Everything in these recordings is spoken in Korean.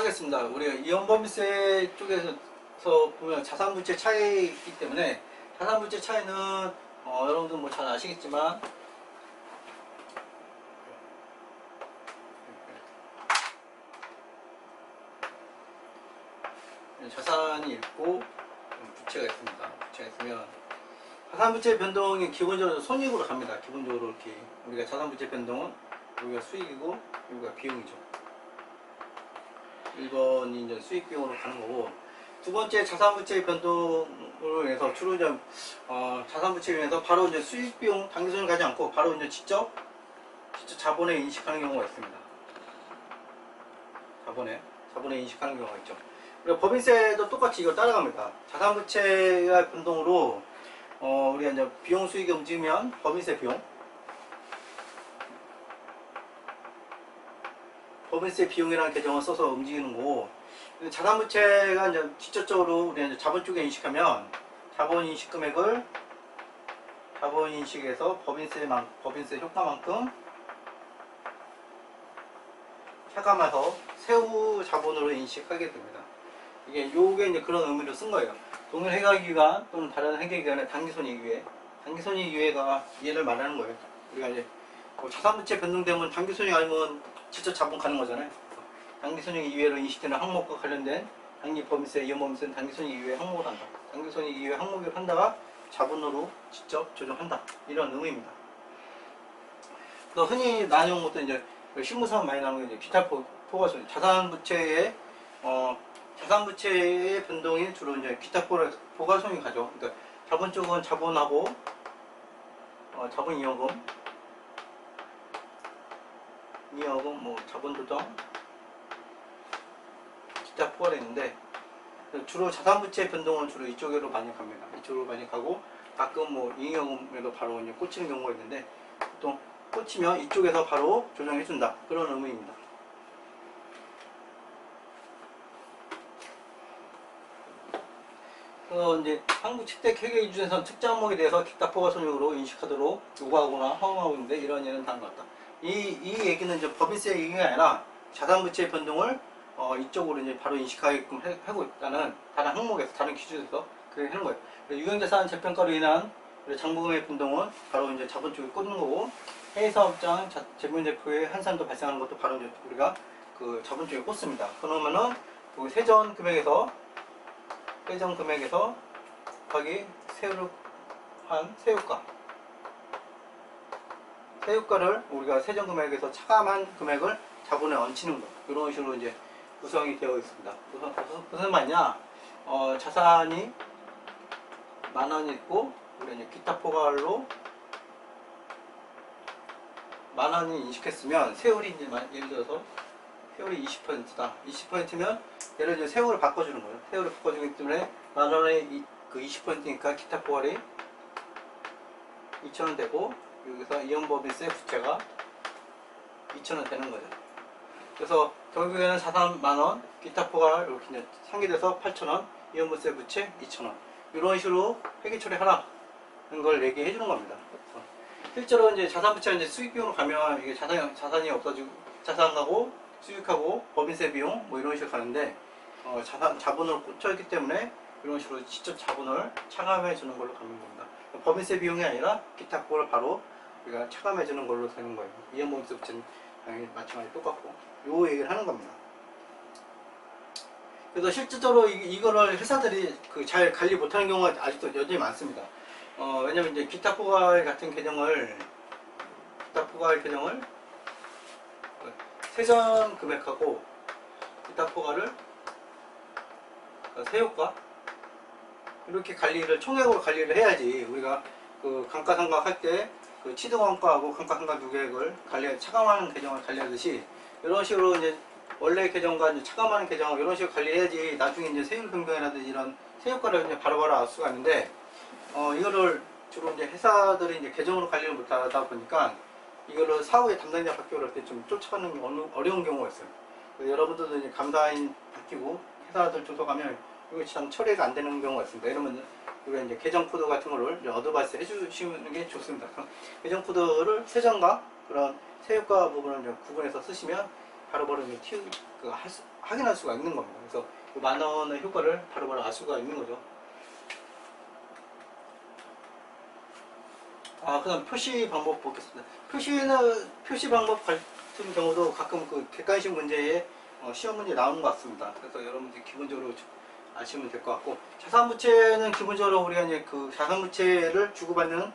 하겠습니다. 우리가 이연범세 쪽에서 보면 자산부채 차이이기 때문에 자산부채 차이는 어, 여러분들 뭐 잘 아시겠지만 자산이 있고 부채가 있습니다. 부채가 있으면 자산부채 변동이 기본적으로 손익으로 갑니다. 기본적으로 이렇게 우리가 자산부채 변동은 여기가 수익이고 여기가 비용이죠. 1번이 이제 수익 비용으로 가는 거고 두 번째 자산부채 변동으로 인해서 주로 이제 어, 자산부채로 인해서 바로 이제 수익 비용 당기순을 가지 않고 바로 이제 직접 직접 자본에 인식하는 경우가 있습니다. 자본에 자본에 인식하는 경우가 있죠. 그리고 법인세도 똑같이 이걸 따라갑니다. 자산부채가 변동으로 어, 우리가 이제 비용 수익이 움직이면 법인세 비용 법인세 비용이라는 계정을 써서 움직이는 거고 자산부채가 이제 직접적으로 우리가 이제 자본 쪽에 인식하면 자본 인식 금액을 자본 인식에서 법인세만 법인세 효과만큼 차감해서 세후 자본으로 인식하게 됩니다. 이게 요게 이제 그런 의미로 쓴 거예요. 동일 회계기간 또는 다른 회계기간의 단기손익유예, 단기손익유예가 얘를 말하는 거예요. 우리가 이제 뭐 자산부채 변동되면 단기손익 아니면 직접 자본 가는 거잖아요. 단기손익 이외로 인식되는 항목과 관련된 단기법인세, 이연법인세는 단기손익 이외 항목을 한다. 단기손익 이외 항목을 한다가 자본으로 직접 조정한다. 이런 의미입니다. 또 흔히 나누는 것도 이제 실무상 많이 나오는 게 이제 기타 포, 포괄손, 자산부채의 어, 자산부채의 변동이 주로 이제 기타 포- 포괄손이 가죠. 그러니까 자본 쪽은 자본하고 어, 자본이용금 미역은 뭐 자본 조정 기타 포괄이 있는데 주로 자산부채 변동은 주로 이쪽으로 갑니다. 이쪽으로 가고 가끔 뭐 잉여금에도 바로 이제 꽂히는 경우가 있는데 보통 꽂히면 이쪽에서 바로 조정해 준다 그런 의미입니다. 그래서 이제 한국 채택 회계 기준에서는 특정 항목에 대해서 기타 포괄 손익으로 인식하도록 요구하거나 허용하고 있는데 이런 예는 것 같다. 이, 이 얘기는 이제 법인세 얘기가 아니라 자산부채 변동을 어, 이쪽으로 이제 바로 인식하게끔 해- 하고 있다는 다른 항목에서 다른 기준에서 그렇게 하는 거예요. 유형자산 재평가로 인한 장부금의 변동은 바로 이제 자본 쪽에 꽂는 거고 해외사업장 재무대표의 한산도 발생하는 것도 바로 이제 우리가 그 자본 쪽에 꽂습니다. 그러면은 그 세전 금액에서 세전 금액에서 거기 세율을 한 세유가 세유가를 우리가 세전 금액에서 차감한 금액을 자본에 얹히는 거 이런 식으로 이제 구성이 되어 있습니다. 무슨, 무슨, 말이냐? 어, 자산이 만 원이 있고 우리 이제 기타 포괄로 만 원이 인식했으면 세율이 이제 만- 예를 들어서 세율이 20%다. 20%면 예를 들어 세율을 바꿔주는 거예요. 세율을 바꿔주기 때문에 만 원의 이- 그 20%니까 기타 포괄이 2천 원 되고 여기서 이연법인세 부채가 2천 원 되는 거죠. 그래서 결국에는 자산 만원, 기타 포괄 이렇게 이제 상기돼서 8천원, 이연보세 부채 2천원 이런 식으로 회계 처리하라는 걸 얘기해 주는 겁니다. 실제로 이제 자산 부채가 이제 수익 비용으로 가면 이게 자산 자산이 없어지고 자산하고 수익하고 법인세 비용 뭐 이런 식으로 가는데 어, 자산 자본으로 꽂혀 있기 때문에 이런 식으로 직접 자본을 차감해 주는 걸로 가는 겁니다. 법인세 비용이 아니라 기타 포괄을 바로 우리가 차감해 주는 걸로 되는 거예요. 이연보세 부채는 당연히 마찬가지 똑같고 요 얘기를 하는 겁니다. 그래서 실질적으로 이, 이거를 회사들이 그 잘 관리 못하는 경우가 아직도 여전히 많습니다. 어, 왜냐면 이제 기타 포괄 같은 계정을 기타 포괄 계정을 세전 금액하고 기타 포괄을 그 세효과 이렇게 관리를 총액으로 관리를 해야지 우리가 그 감가상각 할 때 그 취득원가하고 감가상각 누계액을 관리 차감하는 계정을 관리하듯이 이런 식으로 이제 원래 계정과 이제 차감하는 계정을 이런 식으로 관리해야지 나중에 이제 세율 변경이라든지 이런 세율가를 이제 바로바로 알 수가 있는데 어 이거를 주로 이제 회사들이 이제 계정으로 관리를 못하다 보니까 이거를 사후에 담당자 바뀌고 그럴 때 좀 쫓아가는 게 어려운 경우가 있어요. 여러분들도 이제 감사인 바뀌고 회사들 가면 이거 참 처리가 안 되는 경우가 있습니다. 이러면 이거 이제 계정 코드 같은 거를 어드바이스 해주시는 게 좋습니다. 그럼 계정 코드를 세정과 그런 세율가 부분을 이제 구분해서 쓰시면 바로바로 이제 튀, 그할 수, 확인할 수가 있는 겁니다. 그래서 그 만 원의 효과를 바로 바로 알 수가 있는 거죠. 아, 그다음 표시 방법 보겠습니다. 표시는 표시 방법 같은 경우도 가끔 그 객관식 문제에 어, 시험 문제 나오는 것 같습니다. 그래서 여러분들이 기본적으로 아시면 될 것 같고 자산부채는 기본적으로 우리가 이제 그 자산부채를 주고받는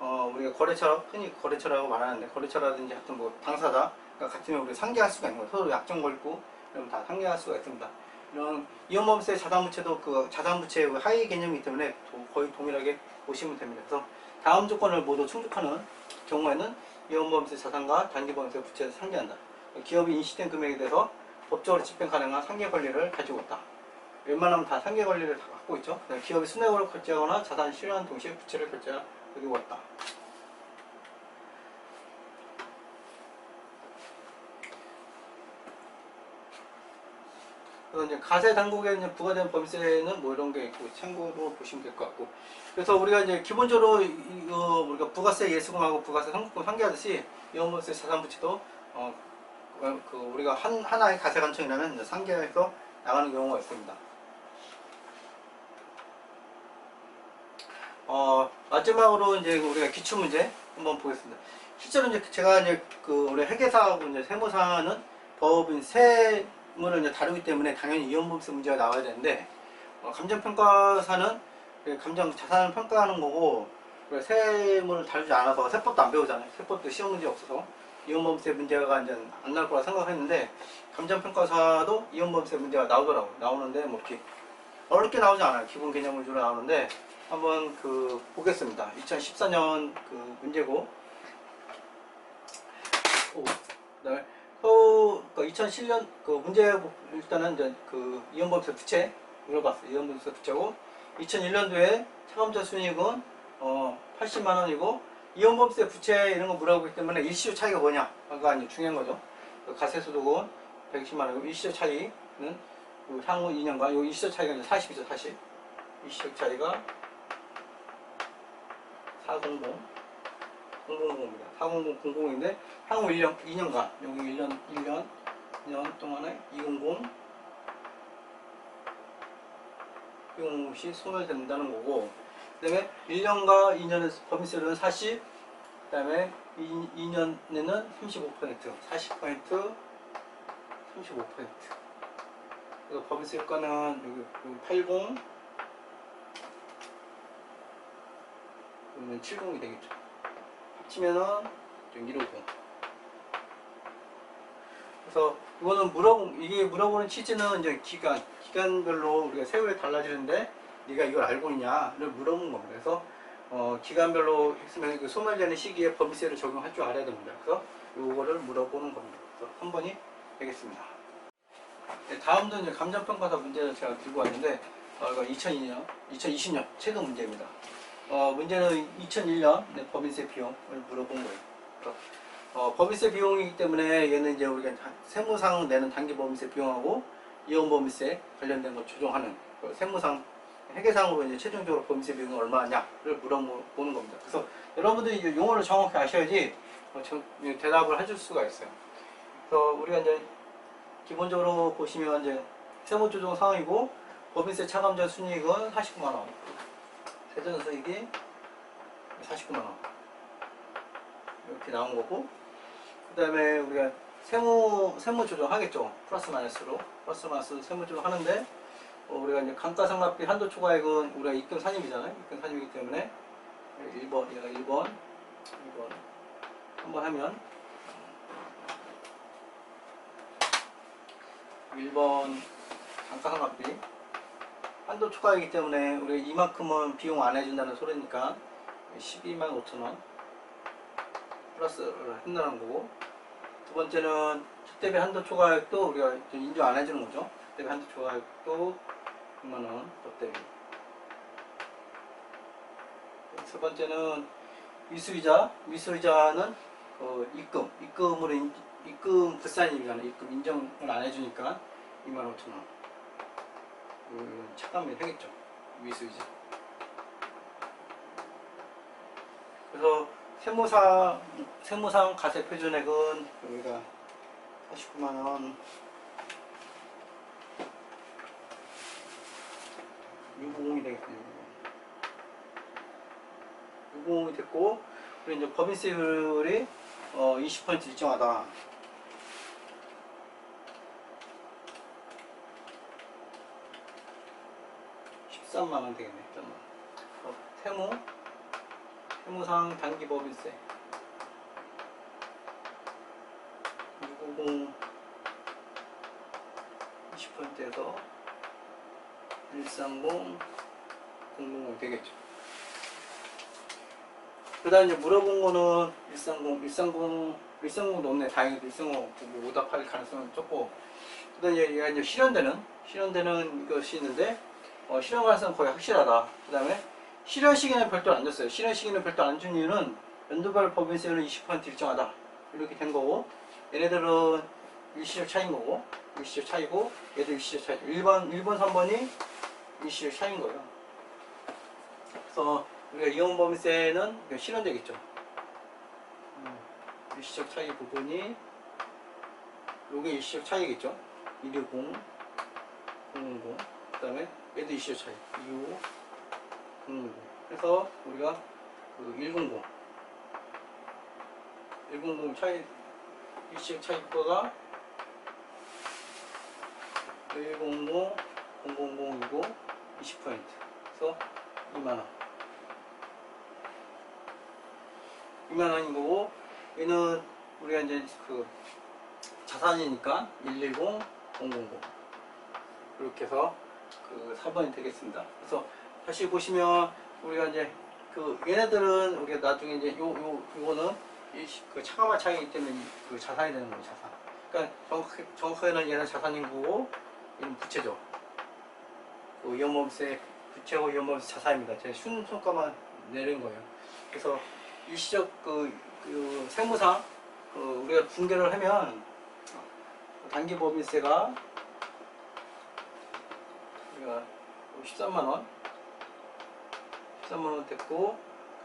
어, 우리가 거래처 흔히 거래처라고 말하는데 거래처라든지 하여튼 뭐 당사자 같으면 우리 상계할 수가 있는 거예요. 서로 약정 걸고 그러면 다 상계할 수가 있습니다. 이런 이혼범세 자산부채도 그 자산부채 하위 개념이기 때문에 도- 거의 동일하게 보시면 됩니다. 그래서 다음 조건을 모두 충족하는 경우에는 이혼범세 자산과 단기범세 부채를 상계한다. 기업이 인식된 금액에 대해서 법적으로 집행 가능한 상계 권리를 가지고 있다. 웬만하면 다 상계 권리를 다 갖고 있죠. 그다음에 기업이 순액으로 결제하거나 자산 실현 동시에 부채를 결제하고 있다. 그래서 이제 가세 당국에 이제 부과된 범죄는 뭐 이런 게 있고 참고로 보시면 될 것 같고 그래서 우리가 이제 기본적으로 이거 우리가 부가세 예수금하고 부가세 상속금 상계하듯이 이혼범세 자산부채도 어, 그 우리가 한 하나의 가세 관청이라면 상계해서 나가는 경우가 있습니다. 어 마지막으로 이제 우리가 기출 문제 한번 보겠습니다. 실제로 이제 제가 이제 그 우리 회계사하고 이제 세무사는 법인 세무를 이제 다루기 때문에 당연히 이혼범세 문제가 나와야 되는데 어, 감정평가사는 그 감정 자산을 평가하는 거고 세무를 다루지 않아서 세법도 안 배우잖아요. 세법도 시험 문제 없어서 이혼범세 문제가 이제 안 나올 거라 생각했는데 감정평가사도 이혼범세 문제가 나오더라고 요 나오는데 뭐 이렇게 어렵게 나오지 않아요. 기본 개념 위주로 나오는데 한번 그 보겠습니다. 2014년 그 문제고 오, 그다음에 서, 그 2007년 그 문제 일단은 이제 그 이혼범세 부채 물어봤어요. 이혼범세 부채고 2001년도에 차감자 순이익은 어 80만 원이고 이혼범세 부채 이런 거 물어보기 때문에 일시효 차이가 뭐냐가 이제 중요한 거죠. 그 가세소득은 120만 원이고 일시효 차이는 요 향후 2년간 요 일시효 차이가 이제 40이죠, 40. 일시효 차이가 400 000입니다. 400 00인데 향후 1년 2년간 여기 1년 1년 2년 동안에 200 200이 소멸된다는 거고 그다음에 1년과 2년의 범위세는 40 그다음에 2, 2년에는 35% 40% 35% 그래서 범위세 효과는 여기 80 그러면 70이 되겠죠. 합치면은 좀 150. 그래서 이거는 물어본 이게 물어보는 취지는 이제 기간 기간별로 우리가 세월이 달라지는데 네가 이걸 알고 있냐를 물어본 겁니다. 그래서 어, 기간별로 했으면 그 소멸되는 시기에 범위세를 적용할 줄 알아야 됩니다. 그래서 요거를 물어보는 겁니다. 그래서 3번이 되겠습니다. 네, 다음도 이제 감정평가사 문제를 제가 들고 왔는데 어, 이거 2002년, 2020년 최근 문제입니다. 어, 문제는 2001년 네, 법인세 비용을 물어본 거예요. 그래서, 어, 법인세 비용이기 때문에 얘는 이제 우리가 다- 세무상 내는 단기 법인세 비용하고 이혼 법인세 관련된 거 조정하는 그 세무상 회계상으로 이제 최종적으로 법인세 비용이 얼마냐를 물어보는 겁니다. 그래서 여러분들이 이 용어를 정확히 아셔야지 어, 정- 대답을 해줄 수가 있어요. 그래서 우리가 이제 기본적으로 보시면 이제 세무 조정 상황이고 법인세 차감자 순이익은 49만 원. 세전 수익이 49만 원. 이렇게 나온 거고 그 다음에 우리가 세무 세무 조정하겠죠. 플러스 마이너스로. 플러스 마이너스 세무 조정하는데 어, 우리가 이제 감가상각비 한도 초과액은 우리가 입금 산입이잖아요. 입금 산입이기 때문에 1번 얘가 1번 2번. 한번 하면 1번 감가상각비 한도 초과이기 때문에 우리가 이만큼은 비용 안 해준다는 소리니까 12만 5천 원 플러스를 한다는 거고. 두 번째는 첫 대비 한도 초과액도 우리가 좀 인정 안 해주는 거죠. 첫 대비 한도 초과액도 6만 원 덧대비 세 번째는 미수이자 미수이자는 그 입금 입금으로 인, 입금 불산입이잖아요 입금 인정을 안 해주니까 2만 5천 원 그 차감을 하겠죠. 미수이자. 그래서 세무상 세무상 과세 표준액은 여기가 49만 원. 유보공이 되겠군요. 유보공이 됐고, 그리고 이제 법인세율이 어, 20% 일정하다. 13만 원 되겠네. 13만 원. 어, 세무 세무상 단기 법인세 650 20%에서 130 000 되겠죠. 그 다음에 물어본 거는 130, 130, 130 높네. 다행히도 130뭐 오답할 가능성은 적고. 그 다음에 얘가 이제 실현되는, 실현되는 것이 있는데, 어, 실현 가능성은 거의 확실하다. 그 다음에 실현 시기는 별도 안 줬어요. 실현 시기는 별도 안준 이유는 연도별 법인세율은 20% 일정하다. 이렇게 된 거고, 얘네들은 일시적 차이인 거고, 일시적 차이고, 얘도 일시적 차이. 1번, 1번, 3번이 일시적 차이인 거예요. 그래서 우리가 이혼범세는 실현되겠죠. 음, 일시적 차이 부분이 요게 일시적 차이겠죠. 120, 000, 그 다음에 얘도 일시적 차이. 25, 000. 그래서 우리가 그 100, 100 차이 일시적 차이가가 100, 000이고 20% 그래서 2만원. 2만 원인 거고 얘는 우리가 이제 그 자산이니까 110, 000 이렇게 해서 그 4번이 되겠습니다. 그래서 다시 보시면 우리가 이제 그 얘네들은 우리가 나중에 이제 요 요 요거는 이그 차감화 차이기 때문에 이그 자산이 되는 거예요 자산. 그러니까 정확하게, 정확하게는 얘는 자산인 거고 얘는 부채죠. 그 위험범세 부채고 위험범세 자산입니다. 제가 순서가만 내린 거예요. 그래서 일시적 그, 그 세무상 그 우리가 분개를 하면 단기 법인세가 우리가 13만 원? 13만 원 됐고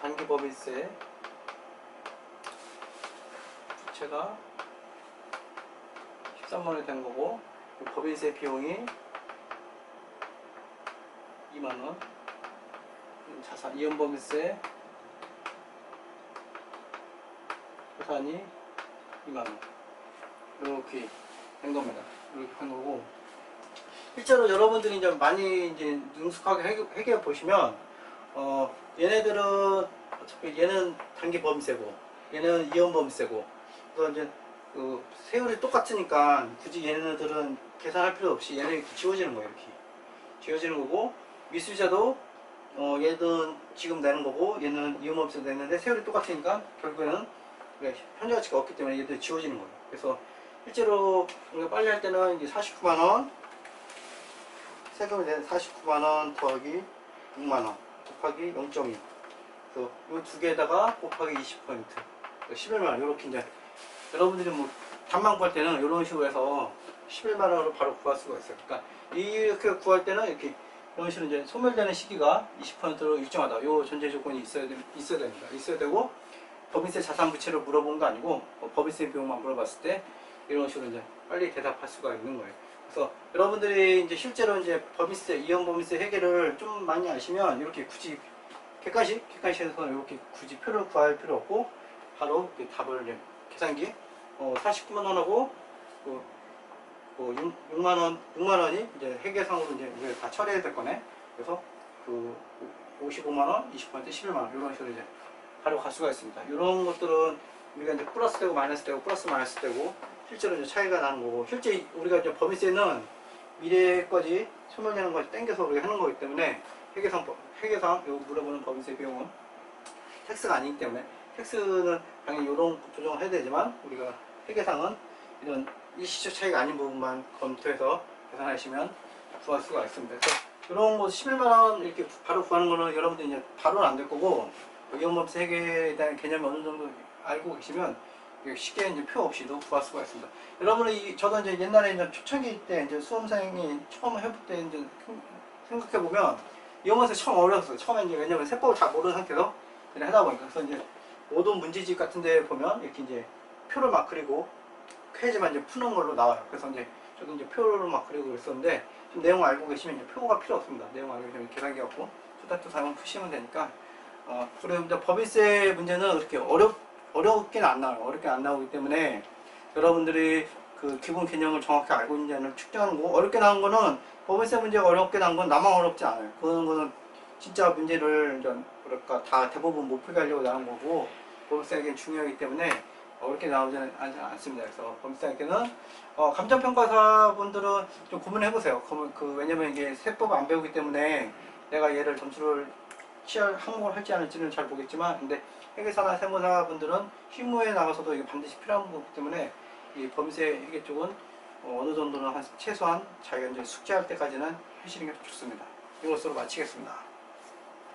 단기 법인세. 부채가 13만 원이 된 거고 그 법인세 비용이 2만 원. 자산 이연법인세 자산이 2만원. 이렇게 된 겁니다. 이렇게 한 거고 실제로 여러분들이 이제 많이 이제 능숙하게 해결, 해결해 보시면 어 얘네들은 어차피 얘는 단기 범세고 얘는 이혼 범세고 그래서 이제 그 세율이 똑같으니까 굳이 얘네들은 계산할 필요 없이 얘는 이렇게 지워지는 거예요 이렇게 지워지는 거고 미수자도 어 얘는 지금 내는 거고 얘는 이혼 범세 내는데 세율이 똑같으니까 결국에는 네, 현재 가치가 없기 때문에 얘들 지워지는 거예요. 그래서 실제로 빨리 할 때는 이제 49만 원 세금이 되는 49만 원 더하기 6만 원 곱하기 0.2 그래서 이 두 개에다가 곱하기 20% 11만 원 이렇게 이제 여러분들이 뭐 단만 구할 때는 이런 식으로 해서 11만 원으로 바로 구할 수가 있어요. 그러니까 이렇게 구할 때는 이렇게 이런 식으로 이제 소멸되는 시기가 20%로 일정하다. 요 전제 조건이 있어야 돼, 있어야 됩니다. 있어야 되고 법인세 자산 부채를 물어본 거 아니고 어, 법인세 비용만 물어봤을 때 이런 식으로 이제 빨리 대답할 수가 있는 거예요. 그래서 여러분들이 이제 실제로 이제 법인세 이형 법인세 회계를 좀 많이 아시면 이렇게 굳이 객관식 객관식에서 이렇게 굳이 표를 구할 필요 없고 바로 답을 계산기 어, 49만 원하고 그, 그 6, 만 원, 6만 원이 이제 회계상으로 이제 다 처리해야 될 거네. 그래서 그 55만 원, 20% 11만 원 이런 식으로 이제 바로 갈 수가 있습니다. 이런 것들은 우리가 이제 플러스 되고 마이너스 되고 플러스 마이너스 되고 실제로 이제 차이가 나는 거고 실제 우리가 이제 법인세는 미래까지 소멸되는 것을 땡겨서 우리가 하는 거기 때문에 회계상 법- 회계상 요 물어보는 법인세 비용은 텍스가 아니기 때문에 텍스는 당연히 이런 조정을 해야 되지만 우리가 회계상은 이런 일시적 차이가 아닌 부분만 검토해서 계산하시면 구할 수가 있습니다. 그래서 이런 거 11만 원 이렇게 바로 구하는 거는 여러분들 이제 바로는 안 될 거고 위험범세 회계에 대한 개념이 어느 정도 알고 계시면 쉽게 이제 표 없이도 구할 수가 있습니다. 여러분은 이 저도 이제 옛날에 이제 초창기 때 이제 수험생이 처음 해볼 때 이제 생각해 보면 위험범세 처음 어려웠어요. 처음에 이제 왜냐면 세법을 잘 모르는 상태에서 그냥 하다 보니까 그래서 이제 모든 문제집 같은 데 보면 이렇게 이제 표를 막 그리고 해야지만 이제 푸는 걸로 나와요. 그래서 이제 저도 이제 표를 막 그리고 그랬었는데 좀 내용 알고 계시면 이제 표가 필요 없습니다. 내용 알고 계시면 계산기 갖고 수다투 사용 푸시면 되니까 어, 그리고 이제 법인세 문제는 그렇게 어렵 어렵게는 안 나와요. 어렵게 안 나오기 때문에 여러분들이 그 기본 개념을 정확히 알고 있는지를 측정하는 거고 어렵게 나온 거는 법인세 문제가 어렵게 나온 건 나만 어렵지 않아요. 그런 거는 진짜 문제를 뭐랄까 다 대부분 못 풀게 하려고 나온 거고 법인세에겐 중요하기 때문에 어렵게 나오지는 않- 않습니다. 그래서 법인세에게는 어, 감정평가사 분들은 좀 고민해 보세요. 그, 그 왜냐면 이게 세법을 안 배우기 때문에 내가 얘를 점수를 취할 항목을 할지 않을지는 잘 모르겠지만 근데 회계사나 세무사 분들은 실무에 나가서도 이게 반드시 필요한 거기 때문에 이 범세 회계 쪽은 어, 느 정도는 한 최소한 자기가 이제 숙제할 때까지는 하시는 게 좋습니다. 이것으로 마치겠습니다.